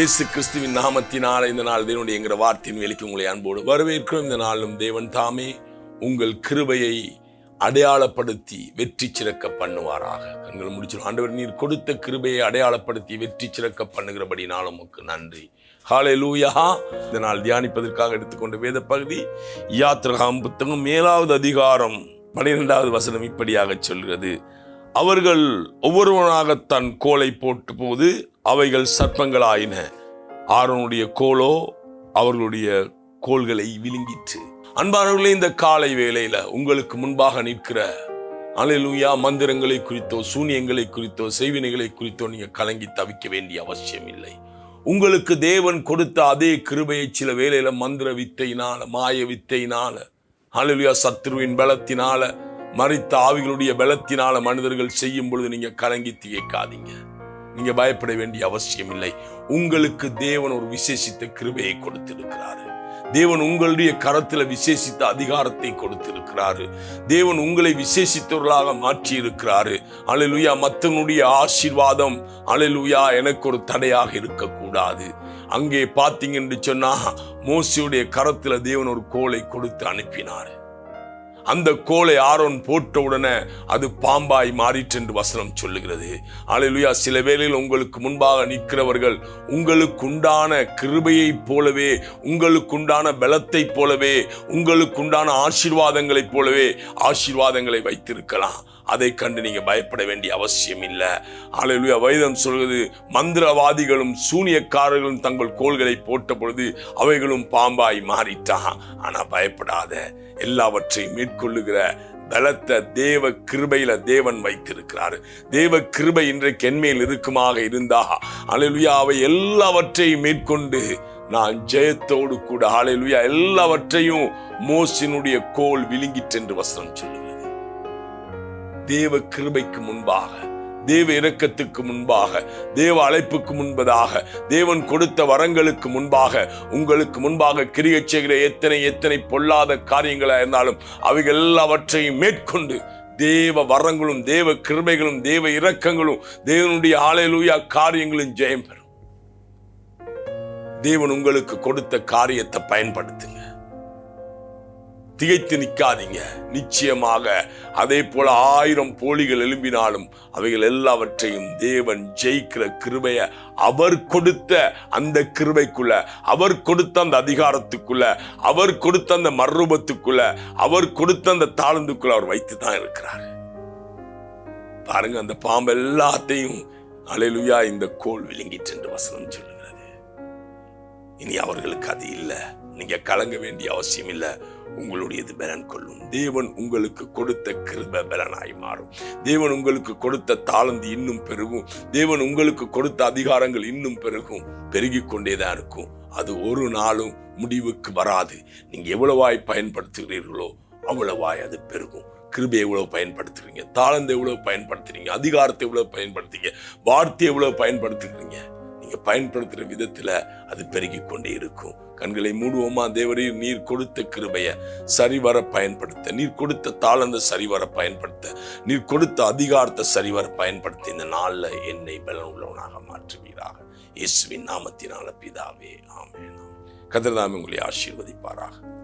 இயேசு கிறிஸ்துவின் நாமத்தினால இந்த நாள் தேவனுடைய என்கிற வார்த்தையின் வேலைக்கு உங்களை அன்போடு வரவேற்கிறோம். இந்த நாளும் தேவன் தாமே உங்கள் கிருபையை அடையாளப்படுத்தி வெற்றி சிறக்க பண்ணுவாராக. கண்களை முடிச்சிடும் ஆண்டவர் நீர் கொடுத்த கிருபையை அடையாளப்படுத்தி வெற்றி சிறக்க பண்ணுகிறபடி நாளும் உமக்கு நன்றி. ஹாலே லூயா இந்த நாள் தியானிப்பதற்காக எடுத்துக்கொண்ட வேத பகுதி யாத்திரகாம் புத்தகம் மேலாவது அதிகாரம் பனிரெண்டாவது வசனம் இப்படியாக சொல்கிறது. அவர்கள் ஒவ்வொருவனாக தன் கோலை போட்டு போது அவைகள் சர்ப்பங்களாயின. ஆரோனுடைய கோலோ அவர்களுடைய கோள்களை விழுங்கிற்று. அன்பானவர்களே இந்த காலை வேளையில உங்களுக்கு முன்பாக நிற்கிற அலையிலுயா மந்திரங்களை குறித்தோ சூனியங்களை குறித்தோ செய்வினைகளை குறித்தோ நீங்க கலங்கி தவிக்க வேண்டிய அவசியம் இல்லை. உங்களுக்கு தேவன் கொடுத்த அதே கிருபையை சில வேளையில மந்திர வித்தையினால மாய வித்தையினால அலையிலுயா சத்ருவின் பலத்தினால மறித்த ஆவிகளுடைய பலத்தினால மனிதர்கள் செய்யும் பொழுது நீங்க கலங்கி திகைக்காதீங்க. நீங்க பயப்பட வேண்டிய அவசியம் இல்லை உங்களுக்கு தேவன் ஒரு விசேஷித்த கிருபையை கொடுத்திருக்கிறாரு. தேவன் உங்களுடைய கரத்துல விசேஷித்த அதிகாரத்தை கொடுத்திருக்கிறாரு. தேவன் உங்களை விசேஷித்தவர்களாக மாற்றி இருக்கிறாரு அலைலுயா மத்தனுடைய ஆசீர்வாதம் அலைலுயா எனக்கு ஒரு தடையாக இருக்கக்கூடாது. அங்கே பார்த்தீங்கன்னு சொன்னா மோசியுடைய கரத்துல தேவன் ஒரு கோலை கொடுத்து அனுப்பினார். அந்த கோலை ஆரோன் போட்ட உடனே அது பாம்பாய் மாறிற்று என்று வசனம் சொல்லுகிறது. அலையிலுயா சில வேளையில் உங்களுக்கு முன்பாக நிற்கிறவர்கள் உங்களுக்கு உண்டான கிருபையைப் போலவே உங்களுக்குண்டான பலத்தைப் போலவே உங்களுக்குண்டான ஆசீர்வாதங்களைப் போலவே ஆசீர்வாதங்களை வைத்திருக்கலாம். அதை கண்டு நீங்க பயப்பட வேண்டிய அவசியம் இல்லை. அலையிலுயா வைதம் சொல்கிறது மந்திரவாதிகளும் சூனியக்காரர்களும் தங்கள் கோள்களை போட்ட பொழுது அவைகளும் பாம்பாய் மாறிட்டான் ஆனா பயப்படாத. எல்லாவற்றையும் மேற்கொள்ளுகிற பலத்த தேவ கிருபையில தேவன் வைத்திருக்கிறார். தேவ கிருபை இன்றைக்கு என்மேல் இருக்குமாக இருந்தா அலையிலுயா அவை எல்லாவற்றையும் மேற்கொண்டு நான் ஜெயத்தோடு கூட ஆலையிலுயா எல்லாவற்றையும் மோசினுடைய கோல் விழுங்கிட்டென்று வசனம் சொல்லுவேன் தேவ கிருபைக்கு முன்பாக தேவ இரக்கத்துக்கு முன்பாக தேவ அழைப்புக்கு முன்பதாக தேவன் கொடுத்த வரங்களுக்கு முன்பாக உங்களுக்கு முன்பாக கிரியை செய்கிற எத்தனை எத்தனை பொல்லாத காரியங்களா இருந்தாலும் அவைகள் எல்லாவற்றையும் மேற்கொண்டு தேவ வரங்களும் தேவ கிருபைகளும் தேவ இரக்கங்களும் தேவனுடைய ஆலையிலூயா காரியங்களும் ஜெயம் பெறும். தேவன் உங்களுக்கு கொடுத்த காரியத்தை பயன்படுத்து. திகைத்து நிற்காதீங்க. நிச்சயமாக அதே போல ஆயிரம் போலிகள் எழும்பினாலும் அவைகள் எல்லாவற்றையும் தேவன் ஜெயிக்கிற கிருபைய அவர் கொடுத்த அந்த கிருபைக்குள்ள அவர் கொடுத்த அந்த அதிகாரத்துக்குள்ள அவர் கொடுத்த அந்த மறுரூபத்துக்குள்ள அவர் கொடுத்த அந்த தாளந்துக்குள்ள அவர் வைத்து தான் இருக்கிறார். பாருங்க அந்த பாம்பு எல்லாத்தையும் அலையிலுயா இந்த கோல் விழுங்கிட்டு என்று வசனம் சொல்லுகிறது. இனி அவர்களுக்கு அது இல்லை. நீங்க கலங்க வேண்டிய அவசியம் இல்லை. உங்களுடையது பலன் கொள்ளும். தேவன் உங்களுக்கு கொடுத்த கிருப பலனாய் மாறும். தேவன் உங்களுக்கு கொடுத்த தாளந்து இன்னும் பெருகும். தேவன் உங்களுக்கு கொடுத்த அதிகாரங்கள் இன்னும் பெருகும். பெருகி கொண்டேதான் இருக்கும். அது ஒரு நாளும் முடிவுக்கு வராது. நீங்க எவ்வளவாய் பயன்படுத்துகிறீர்களோ அவ்வளவாய் அது பெருகும். கிருபை எவ்வளவு பயன்படுத்துறீங்க? தாளந்தை எவ்வளவு பயன்படுத்துறீங்க? அதிகாரத்தை எவ்வளவு பயன்படுத்துறீங்க? வார்த்தை எவ்வளவு பயன்படுத்துகிறீங்க? பயன்படுத்துகிற பயன்படுத்துற விதத்துல அது பெருகி கொண்டே இருக்கும். கண்களை மூடுவோமா? தேவரையும் நீர் கொடுத்த கிருபைய சரிவர பயன்படுத்த. நீர் கொடுத்த தாளந்த சரிவர பயன்படுத்த. நீர் கொடுத்த அதிகாரத்தை சரிவர பயன்படுத்த. இந்த நாள்ல என்னை பலன் உள்ளவனாக மாற்றுவீராக. இயேசுவின் நாமத்தினால பிதாவே ஆமே கதிரதாமே உங்களை ஆசீர்வதிப்பாராக.